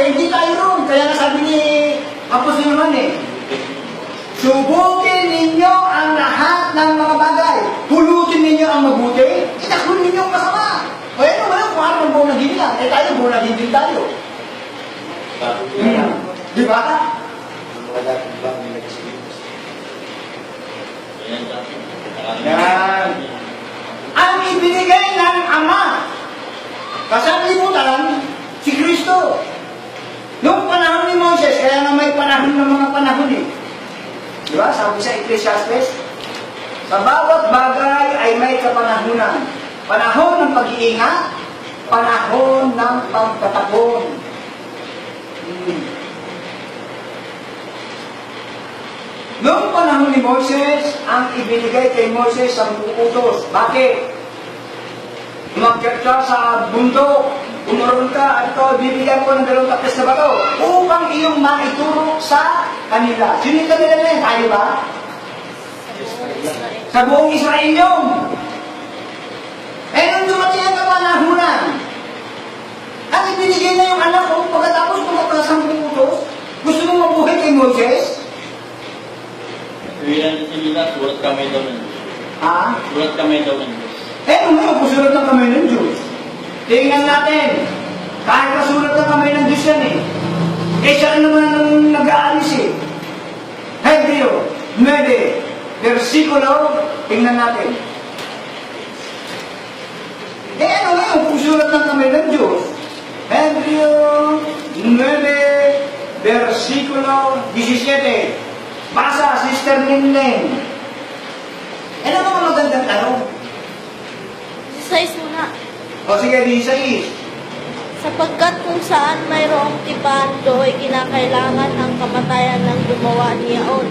eh, hindi tayo ron. Kaya nga sabi ni Apostol naman eh, Subukin ninyo ang lahat ng mga bagay. Pulutin ninyo ang mabuti. Itakun ninyo ang masama. O ano ba yung kung ano ang buong naging lang? Eh tayo, buong naging din tayo. Hmm. Di ba? Yan. Ang ibinigay ng Ama. Kasalimutan, si Kristo. Noong panahon ni Moses, kaya panahon ng mga panahon eh. Di ba? Sabi sa Ecclesiastes, sa bawat bagay ay may kapanahunan. Panahon ng pag-iingat, panahon ng pagtatapon. Hmm. Noong panahon ni Moses, ang ibinigay kay Moses ang utos. Bakit? Umakyat sa bundok, umuron ka, at ito, bibigyan ko ng dalawang tapos na bato upang iyong maituro sa kanila. Sino yung kanila na yan? Tayo ba? Sa buong Israel yun. Eh, nung dumating ang kapanahunan, ang ibinigay na yung anak ko, pagkatapos tumakas ang utos, gusto mo mabuhay kay Moses? Bilang sila, surat kami daw ng Diyos. Ha? Surat kami daw ng Diyos. Eh, ngayon, kusulat ng kamay ng Diyos. Tingnan natin. Kahit kasulat ng kamay ng Diyos yan eh. Eh, siya naman ang nag-aalis eh. Hebreo 9, versikulo, tingnan natin. Eh, ano ngayon, kusulat ng kamay ng Diyos? Hebreo 9, versikulo 17. Basa, Sister Linlen. Eh, ano mga magandang tanong? Size muna. O sige, di sa is. Sapagkat kung saan mayroong tipan, do'y kinakailangan ang kamatayan ng gumawa niyaon.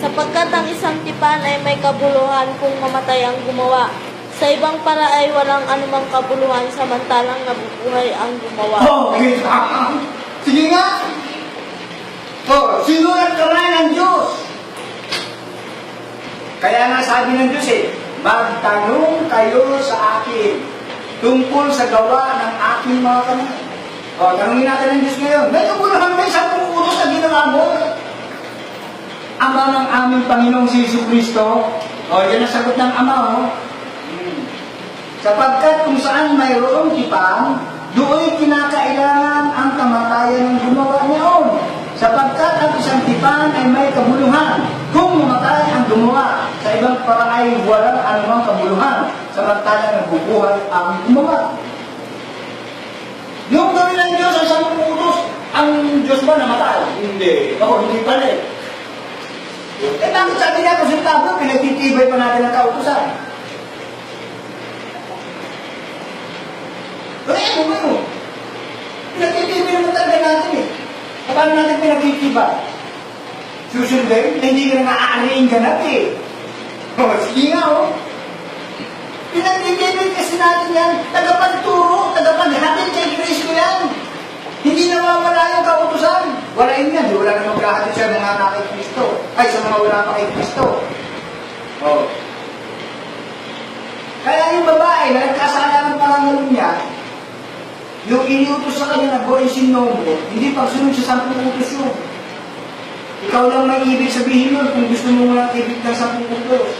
Sapagkat ang isang tipan ay may kabuluhan kung mamatay ang gumawa. Sa ibang para ay walang anumang kabuluhan samantalang nabubuhay ang gumawa. Oh, kita. Sige nga. Oh, sinulat ka na ng Diyos. Kaya nga sabi ng Diyos eh, magtanong kayo sa akin tungkol sa gawa ng aking mga kamay. O, tanongin natin ng Diyos ngayon. May kabuluhan ba sa utos na ginawa mo? Ama ng aming Panginoong si Yesu Kristo. O, yan ang sagot ng Ama, oh. Hmm. Sapagkat kung saan mayroong tipan, doon kinakailangan ang kamatayan ng gumawa niyaon. Sapagkat ang isang tipan ay may kabuluhan. Kung mamatay ang gumawa, sa ibang para ay walang anumang kabuluhan. Samantalang nabubuhay ang gumawa. Yung gawin ng Diyos ang isang utos, ang Diyos ba namatay? Hindi. Ako, hindi pala eh. Eh bakit sabi niya kung si Pablo, pinagtitibay pa natin ang kautusan? Kaya ano ba yun? Pinagtitibay naman talaga natin eh. Paano natin pinagtitibay? Susundin, na hindi ka na naaariing ganap eh. O, sige nga oh. Pinagtitibay kasi natin yan, tagapagturo, tagapaghatid kay Kristo yan. Hindi nawawala yung kautusan. Wala yun yan, wala na maghahatid sa mga anak kay Kristo. Ay, sa mga wala pa kay Kristo. Oh. Kaya yung babae na nagkasala ng pangangalo niya, yung iniutos sa kanya na go and sin no more, hindi pagsunod sa sampung utos yun. Ikaw lang may ibig sabihin yun kung gusto mo lang ibig ng sampung utos.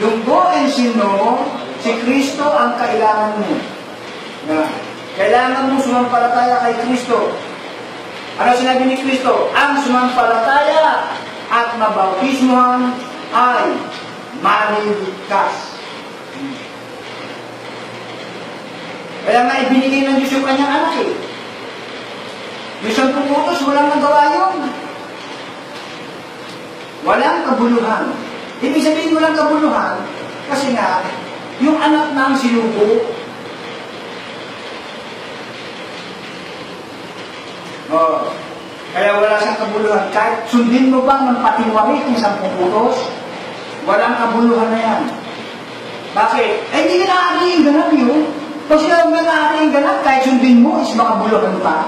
Yung go and sin no more, si Kristo ang kailangan mo. Na, kailangan mo sumampalataya kay Kristo. Ano sinabi ni Kristo? Ang sumampalataya at mabautismuhan ay mariligtas. Kaya nga ibinigay ng Diyos yung kanyang anak eh. Yung sampung utos, walang nagawa yun. Walang kabuluhan. Ibig sabihin walang kabuluhan, kasi nga, yung anak na ang sinubo, oh, kaya wala siyang kabuluhan. Kahit sundin mo ba ng patiwari yung sampung utos, walang kabuluhan na yan. Bakit? Eh, hindi ka nakakaliing ganap yun. Kasi ang nakakaliing ganap, kahit sundin mo, is makabuluhan pa.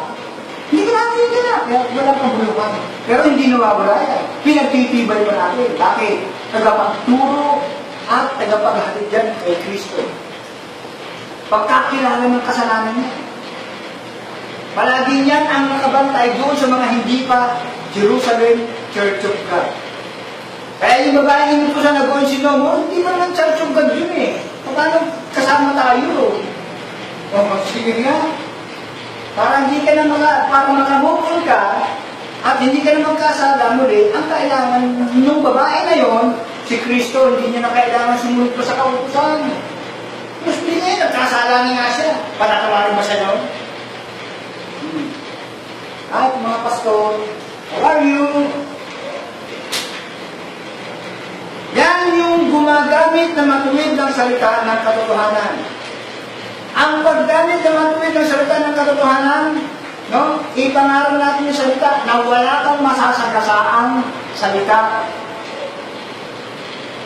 Hindi ka nakakaliing ganap, kaya walang kabuluhan. Pero hindi nawawala yan. Pinagtitibay pa natin. Bakit? Tagapagturo at tagapaghatid yan kay Kristo. Pagkakilala ng kasalanan niya. Palagi niyan ang nakabantay doon sa mga hindi pa Jerusalem Church of God. Kaya yung babaeng ko sa nag sinomo, hindi pa naman Church of God yun eh. Paano kasama tayo? O, sige nga. Para hindi ka na maka, para makamukul ka, at hindi ka na magkasala muli, ang kailangan ng babae na yon, si Kristo, hindi niya na kailangan sumunod pa sa kautusan. Mas hindi ngayon, nagkasala na nga siya. Patatawarin ba siya noon? Hmm. At mga pastor, how are you? Yan yung gumagamit na matuwid ng salita ng katotohanan. Ang paggamit na matuwid ng salita ng katotohanan, no? ipangaral natin yung salita na wala kang masasagasaang salita.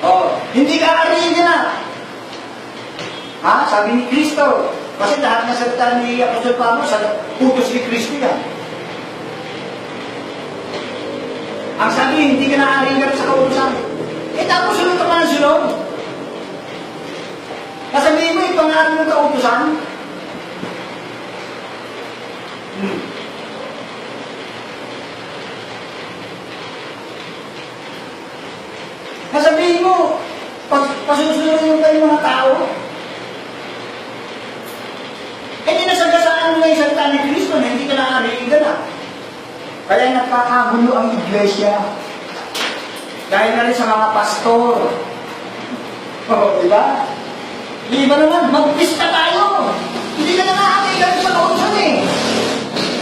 Oh, hindi ka arihin na. Ha? Sabi ni Kristo. Kasi lahat ng salita ni Apostol Pablo, sa utos ni Kristo yan. Ang sabi, hindi ka naaaring sa kautusan. Eh tapos sunod ka pa ng sunod. Kasabihin mo, ipangaral ng kautusan. Hmm. Kasabihin mo, pas pasusunod mo kayo mga tao. Eh, di nasagasaan mo na yung salita ni Kristo na hindi ka naaaring na. Kaya nagkakagulo ang iglesia. Dahil na rin sa mga pastor. Oo, di ba? Di ba naman, magpista tayo. Hindi ka na nakakailan sa kautusan eh.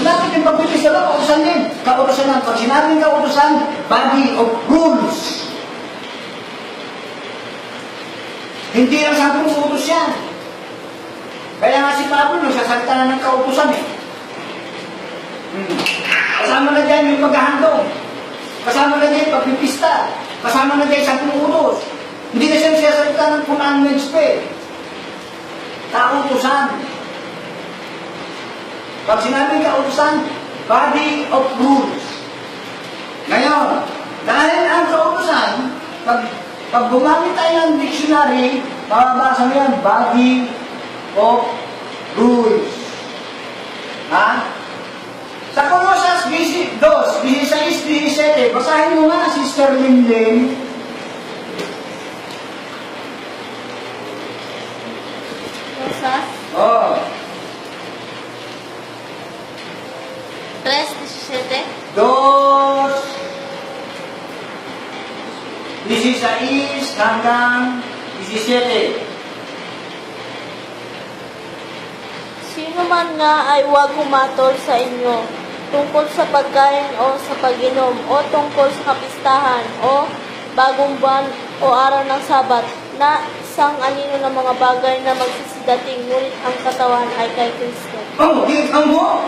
Bakit yung pagpipista ba, kautusan din. Kautusan ng, pag sinabing kautusan, body of rules. Hindi lang sabi ng utos yan. Kaya nga si Pablo, nagsasalita na ng kautusan eh. Kasama na dyan yung maghahandong. Kasama na dyan pagpipista. Kasama na dyan sa utos. Hindi na siya nagsasalita ng commandments pa eh. Kautusan. Pag sinabing kautusan, body of rules. Ngayon, dahil ang kautusan, pag, pag gumamit tayo ng dictionary, mababasa mo yan, body of rules. Ha? Sa Colossus 2, 16, 17, basahin mo nga, Sister Linlin. Rosas. Oh, 3.17 dos, 16 hanggang 17. Sino man nga ay huwag humatol sa inyo tungkol sa pagkain o sa pag-inom o tungkol sa kapistahan o bagong buwan o araw ng sabat na isang anino ng mga bagay na magsisidating ngunit ang katawan ay kay Kristo. Oh, kita mo?